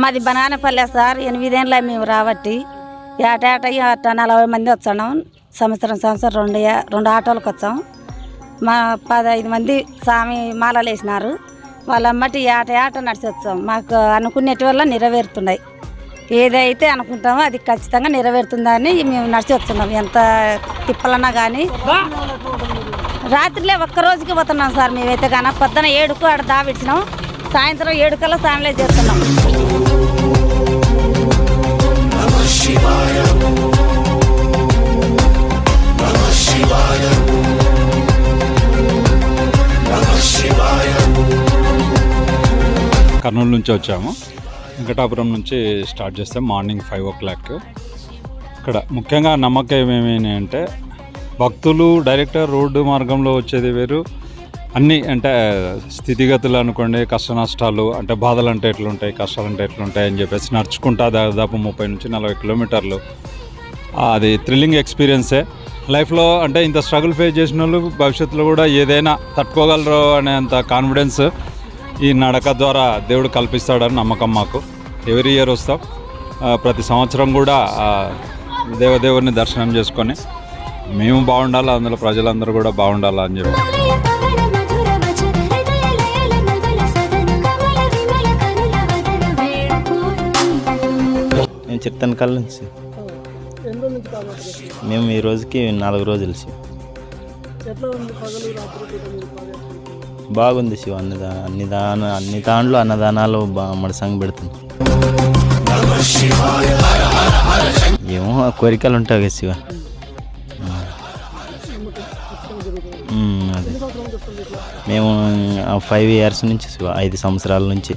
మాది బనానపల్లె సార్ ఎనిమిదేళ్ళ మేము రాబట్టి ఏటేట అట్ట నలభై మంది వచ్చాం. సంవత్సరం సంవత్సరం రెండు రెండు ఆటోలకు వచ్చాం. మా పదహైదు మంది స్వామి మాలలు వేసినారు. వాళ్ళమ్మటి ఏట ఏట నడిచి వచ్చాం. మాకు అనుకునేటి వల్ల నెరవేరుతున్నాయి. ఏదైతే అనుకుంటామో అది ఖచ్చితంగా నెరవేరుతుందని మేము నడిచి వస్తున్నాం ఎంత తిప్పలన్నా కానీ రాత్రిలే ఒక్క రోజుకి పోతున్నాం సార్ మేమైతే కానీ పొద్దున ఏడుకు ఆడ దావిడిచినాం. సాయంత్రం ఏడు కల్లా సాయంలో చేస్తున్నాం. కర్నూలు నుంచి వచ్చాము. వెంకటాపురం నుంచి స్టార్ట్ చేస్తే మార్నింగ్ ఫైవ్ ఓ క్లాక్. ఇక్కడ ముఖ్యంగా నమ్మకం ఏమేమి అంటే భక్తులు డైరెక్ట్గా రోడ్డు మార్గంలో వచ్చేది వేరు. అన్నీ అంటే స్థితిగతులు అనుకోండి కష్ట నష్టాలు అంటే బాధలు అంటే ఎట్లుంటాయి కష్టాలు అంటే ఎట్లుంటాయి అని చెప్పేసి నడుచుకుంటా దాదాపు ముప్పై నుంచి నలభై కిలోమీటర్లు. అది థ్రిల్లింగ్ ఎక్స్పీరియన్సే లైఫ్లో అంటే ఇంత స్ట్రగుల్ ఫేస్ చేసిన వాళ్ళు భవిష్యత్తులో కూడా ఏదైనా తట్టుకోగలరు అనేంత కాన్ఫిడెన్స్ ఈ నడక ద్వారా దేవుడు కల్పిస్తాడని నమ్మకం మాకు. ఎవరీ ఇయర్ వస్తాం. ప్రతి సంవత్సరం కూడా దేవదేవుని దర్శనం చేసుకొని మేము బాగుండాలి? అందులో ప్రజలందరూ కూడా బాగుండాలి అని చెప్పి. కలయ పవన కళ్ళ నుంచి. మేము ఈ రోజుకి నాలుగు రోజులు శివ. బాగుంది శివ అన్నదా అన్ని దాన అన్ని దాంట్లో అన్నదానాలు మన సంగ పెడుతుంది. ఏమో ఆ కోరికలు ఉంటాయి కదా శివ. అదే. మేము ఫైవ్ ఇయర్స్ నుంచి శివ ఐదు సంవత్సరాల నుంచి.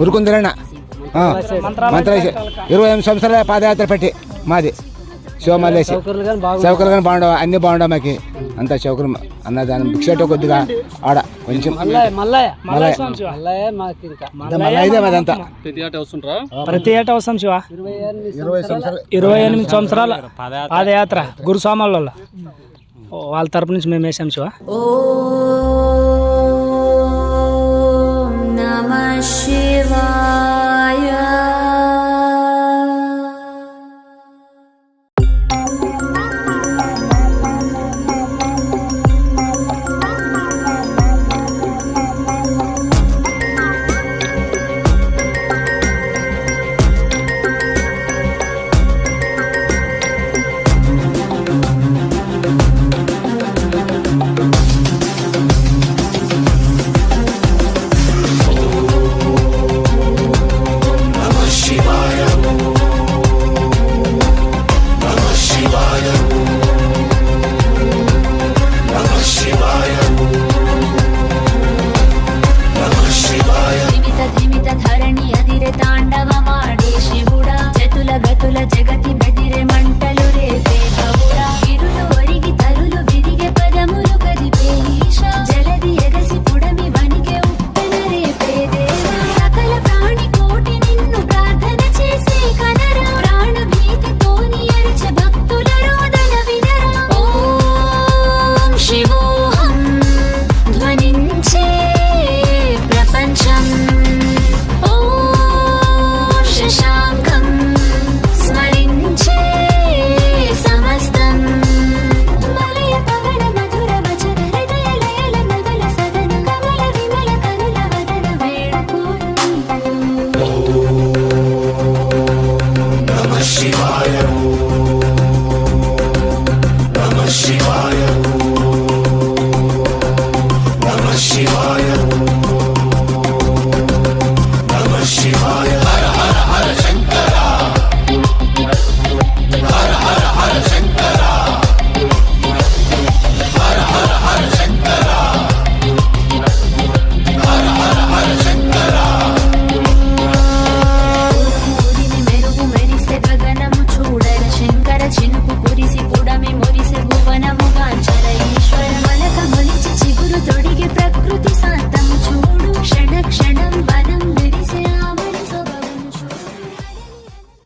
ఉరుకుందిరన్న మంత్ర ఇరవై ఎనిమిది సంవత్సరాల పాదయాత్ర పెట్టి మాది. శివమల్లేసి చౌకలు కానీ బాగుండవు? అన్ని బాగుండవు మాకి? అంతా చౌకలు అన్నదానం భిక్షట కొద్దిగా ఆడ కొంచెం ప్రతి ఏటా వస్తాం శివ. ఇరవై ఎనిమిది సంవత్సరాల పాదయాత్ర. గురుస్వాముల వాళ్ళ తరపు నుంచి మేము వేసాం శివ